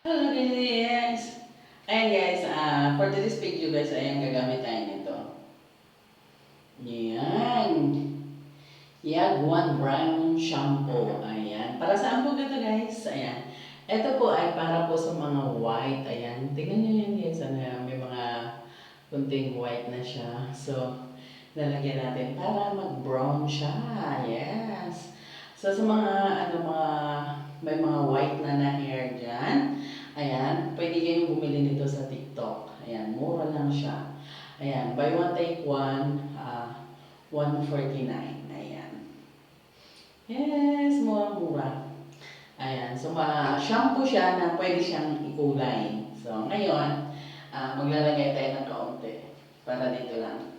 Hello guys! Ayan guys, ah for today's video guys, ayan gagamit tayo nito. Yan. Yagwan Brown Shampoo. Ayan. Para saan po ito guys? Ayan. Ito po ay para po sa mga white. Ayan. Tingnan nyo yan guys. Ano, may mga kunting white na siya. So, lalagyan natin para mag-brown siya. Yes. So, sa mga, ano, mga, may mga white na na hair dyan. Ayan, pwede kayong bumili nito sa TikTok. Ayan, mura lang siya. Ayan, buy one take one, ah, 149. Ayan. Yes, mura-mura. Ayan, so ma-shampoo siya na pwede siyang ikulay. So, ngayon, ah, maglalagay tayo ng kaunti para dito lang.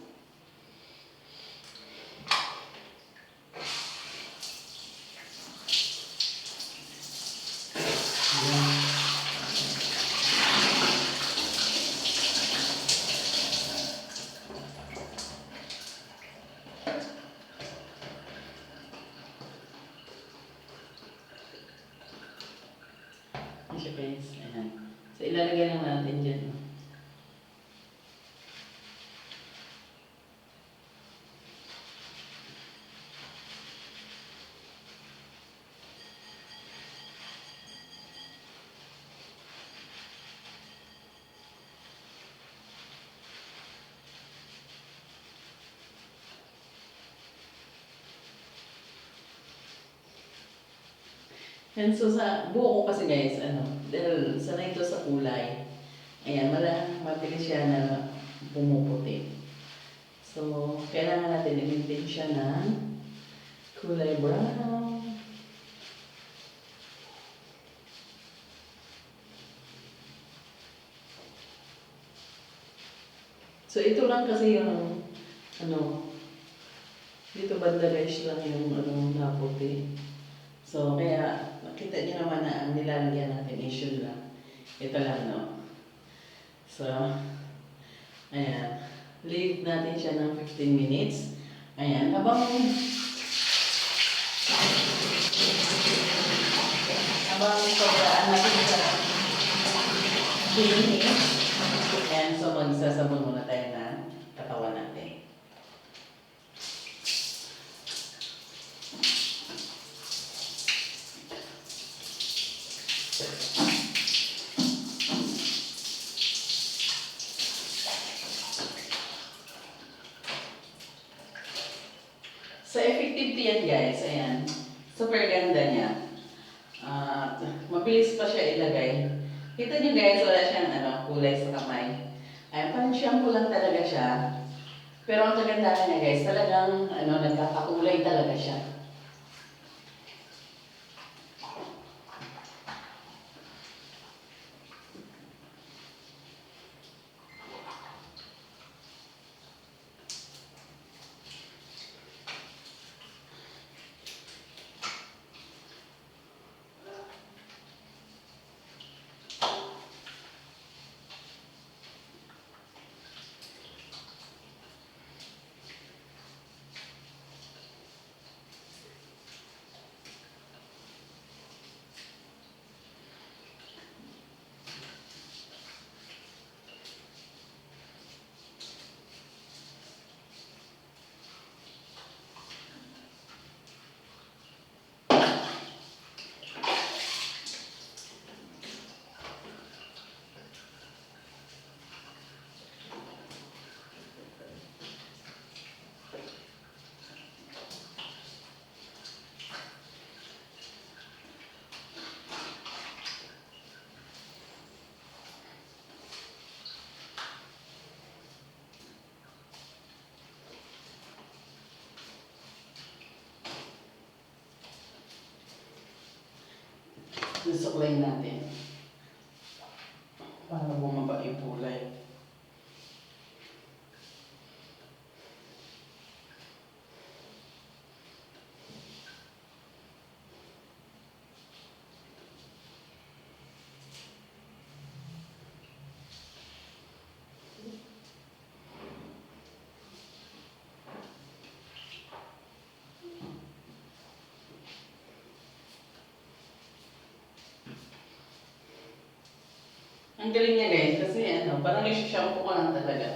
Guys. Ayan. So, ilalagay lang natin dyan. Yan, so sa buho ko kasi guys, ano, dahil sanay ito sa kulay. Ayan, mala, mabilis siya na pumuputi. So, kailangan natin i-maintain siya ng kulay brown. So, ito lang kasi yung, ano, dito banda guys lang yung, ano, naputi. So, kaya, makita niyo naman na ang nilalagyan natin is yun lang. Ito lang, no? So, ayan. Leave natin siya ng 15 minutes. Ayan, habang habang pagdaan natin sa finish. Ayan, so magsasabon muna tayo ng katawan natin. So, effective guys. Ayan. Super ganda niya. At mabilis pa siya ilagay. Kita niyo guys, wala siyang ano, kulay sa kamay. Ayan, parang shampoo lang talaga siya. Pero ang kagandahan niya guys, talagang ano, nagkakakulay talaga siya. Susuklay natin. Ang galing niya guys, kasi ano, parang isi-shampoo ko lang talaga.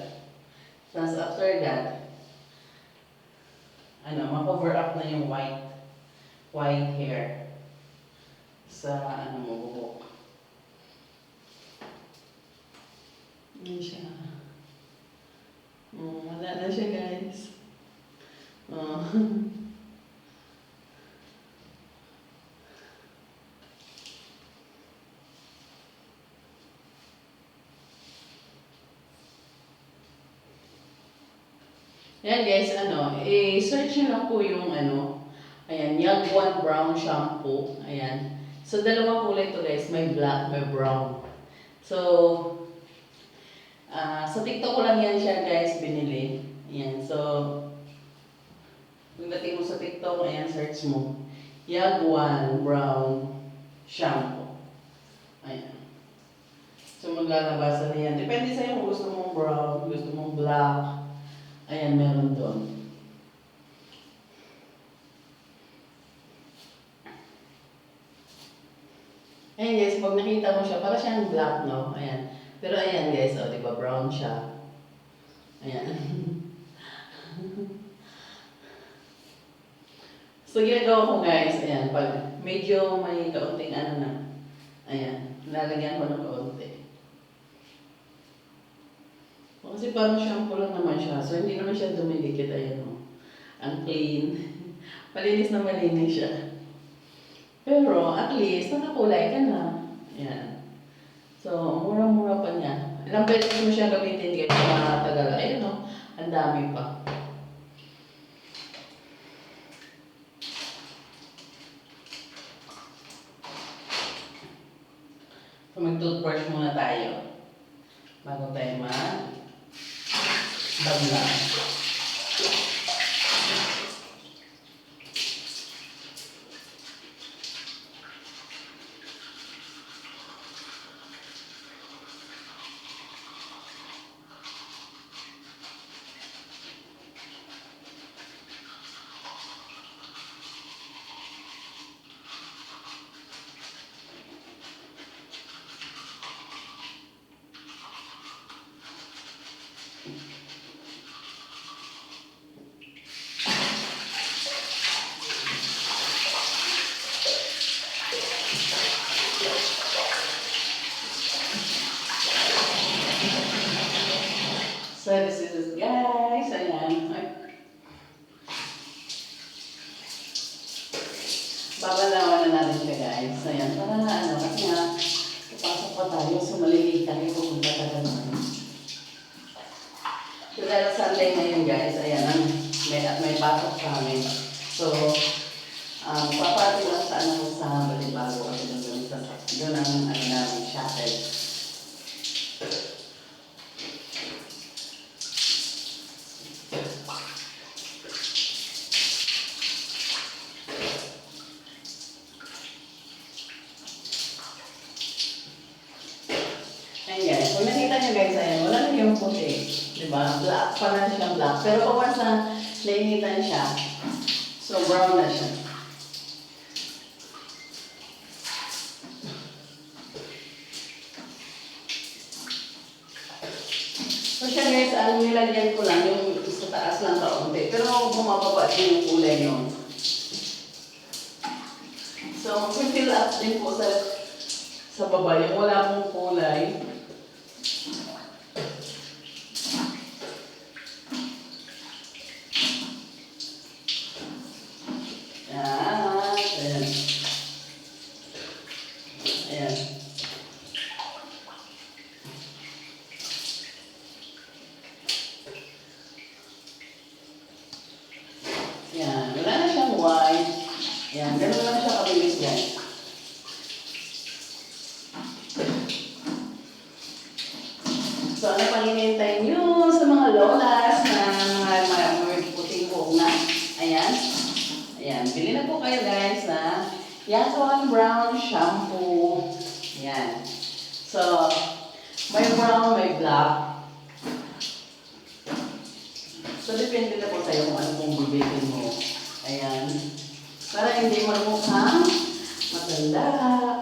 Tapos after that, ano, ma-cover up na yung white, white hair sa ano mo, buhok. Yan siya. Oh, wala na siya guys. Oh. Yan guys, ano, i-search nyo lang po yung ano, ayan, Yagwan Brown Shampoo. Ayan. So, dalawang kulay to guys. May black, may brown. So, ah sa TikTok ko lang yan siya guys, binili. Ayan. So, pagdating mo sa TikTok, ayan, search mo. Yagwan Brown Shampoo. Ayan. So, maglalabasan na yan. Depende sa'yo kung gusto mong brown, gusto mong black. Ayan, meron doon. Ayan guys, pag nakita mo siya, para siyang black, no? Ayan. Pero ayan guys, oh, di ba, brown siya. Ayan. so, ginagawa ko guys, ayan, pag medyo may kaunting ano na, ayan, lalagyan ko ng kaunti. Kasi parang shampoo lang naman siya. So, hindi naman siya dumidikit. Ayan o. Ang clean. Malinis na malinis siya. Pero, at least, nakakulay ka na. Ayan. So, mura-mura pa niya. Ilang beses mo siya gamitin guys sa tagal. Ayun o. Ang dami pa. So, mag-toothbrush muna tayo. Bago tayo mag Bagla. So, it, guys. Ayan. Ay. Babalawan na natin siya, guys. Ayan. Para ano, kasi nga, papasok pa tayo. So, maliliit kami pupunta tayo naman. So, dahil Sunday ngayon, guys. Ayan. May, may pasok kami. So, um, papati lang sa ano sa Balibago kasi doon sa doon ang ano namin shuttle. Ayan guys, kung nakita niyo guys, ayan, wala na yung puti. Diba? Black pa na siyang black. Pero kung once na nainitan siya, so brown na siya. So siya guys, ang nilagyan ko lang, yung sa taas lang kaunti. Pero bumababa yung kulay niyo. So, fill up din po sa sa baba, yung wala pong kulay. Yan. Ayan. Ayan. Yan. Wala na siyang white. Yan. Ganun lang siya kabilis guys. So, ano pang hinihintay nyo sa mga lolas na mga, mga, puting buhok na? Ayan. Ayan. Bili na po kayo guys na Yakuan Brown Shampoo. Ayan. So, may brown, may black. So, depende na po sa'yo kung ano pong bibitin mo. Ayan. Para hindi mamukhang matanda.